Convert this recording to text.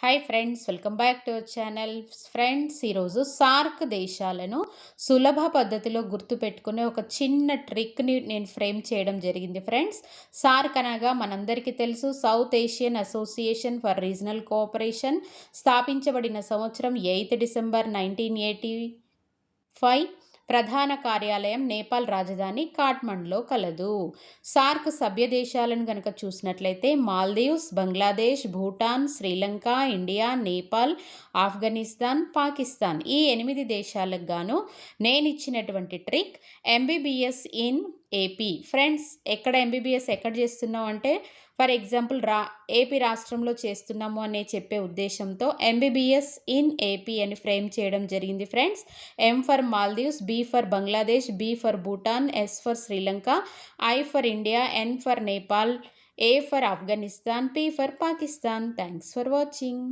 Hi friends welcome back to our channel friends ఈరోజు SAARC దేశాలను సులభ పద్ధతిలో గుర్తుపెట్టుకునే ఒక చిన్న ట్రిక్ని నేను ఫ్రేమ్ చేయడం జరిగింది ఫ్రెండ్స్ సార్క్ అనగా మనందరికీ తెలుసు South Asian Association for Regional Cooperation స్థాపించబడిన సంవత్సరం eighth December nineteen eighty five ప్రధాన కార్యాలయం నేపాల్ రాజధాని కాట్మండ్లో కలదు. సార్క్ సభ్య దేశాలను కనుక చూసినట్లయితే మాల్దీవ్స్ బంగ్లాదేశ్ భూటాన్ శ్రీలంక ఇండియా నేపాల్ ఆఫ్ఘనిస్తాన్ పాకిస్తాన్ ఈ ఎనిమిది దేశాలకు గాను నేను ఇచ్చినటువంటి trick MBBS in AP. Friends ఎక్కడ ఎంబీబీఎస్ ఎక్కడ చేస్తున్నాం అంటే ఫర్ ఎగ్జాంపుల్ రా ఏపీ రాష్ట్రంలో చేస్తున్నాము అనే చెప్పే ఉద్దేశంతో ఎంబీబీఎస్ ఇన్ ఏపీ అని ఫ్రేమ్ చేయడం జరిగింది friends. M for Maldives B for Bangladesh B for Bhutan S for Sri Lanka I for India N for Nepal A for Afghanistan P for Pakistan. Thanks for watching